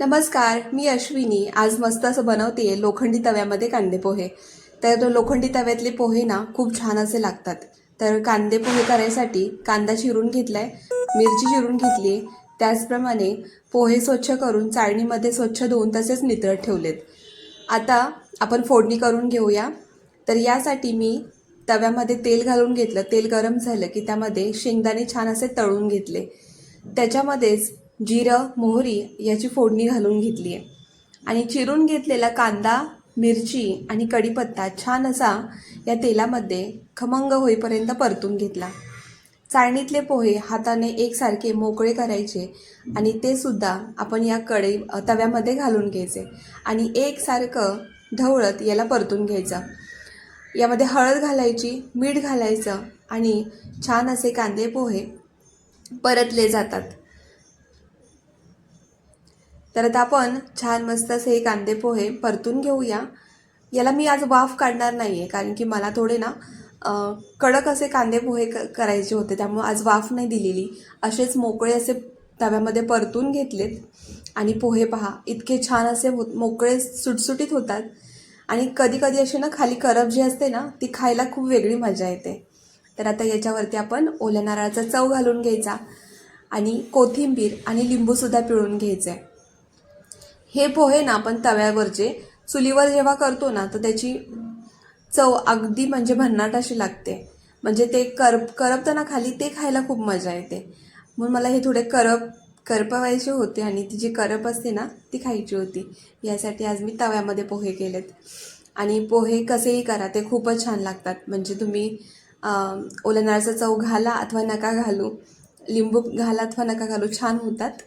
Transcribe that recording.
नमस्कार मी अश्विनी. आज मस्त असं बनवते लोखंडी तव्यामध्ये कांदे पोहे. तर लोखंडी तव्यातले पोहे ना खूप छान असे लागतात. तर कांदे पोहे करायसाठी कांदा चिरून घेतला आहे मिरची चिरून घेतली त्याचप्रमाणे पोहे स्वच्छ करून चाळणीमध्ये स्वच्छ धुवून तसेच नितळत ठेवलेत. आता आपण फोडणी करून घेऊया. तर यासाठी मी तव्यामध्ये तेल घालून घेतलं. तेल गरम झालं की त्यामध्ये शेंगदाणे छान असे तळून घेतले. त्याच्यामध्येच जिरं मोहरी याची फोडणी घालून घेतली आहे. आणि चिरून घेतलेला कांदा मिरची आणि कढीपत्ता छान असा या तेलामध्ये खमंग होईपर्यंत परतून घेतला. चाळणीतले पोहे हाताने एकसारखे मोकळे करायचे आणि ते सुद्धा आपण या कढई तव्यामध्ये घालून घ्यायचे आणि एकसारखं ढवळत याला परतून घ्यायचं. यामध्ये हळद घालायची मीठ घालायचं आणि छान असे कांदे पोहे परतले जातात. तर आता आपण छान मस्त असे हे कांदे पोहे परतून घेऊया. याला मी आज वाफ काढणार नाही आहे कारण की मला थोडे ना कडक असे कांदे पोहे क करायचे होते त्यामुळे आज वाफ नाही दिलेली. असेच मोकळे असे तव्यामध्ये परतून घेतलेत. आणि पोहे पहा इतके छान असे होत मोकळे सुटसुटीत होतात. आणि कधी कधी अशी ना खाली करप जी असते ना ती खायला खूप वेगळी मजा येते. तर आता याच्यावरती आपण ओल्या नारळाचा चव घालून घ्यायचा. आणि कोथिंबीर आणि लिंबूसुद्धा पिळून घ्यायचं आहे हे पोहे ना आपण तव्यावरचे चुलीवर जेव्हा करतो ना तर त्याची चव अगदी म्हणजे भन्नाट अशी लागते. म्हणजे ते करप करपताना खाली ते खायला खूप मजा येते. म्हणून मला हे थोडे करप करपवायचे होते आणि ती जी करप असते ना ती खायची होती. यासाठी आज मी तव्यामध्ये पोहे केलेत. आणि पोहे कसेही करा ते खूपच छान लागतात. म्हणजे तुम्ही अं, ओल्या नारळाचा चव घाला अथवा नका घालू लिंबू घाला अथवा नका घालू छान होतात.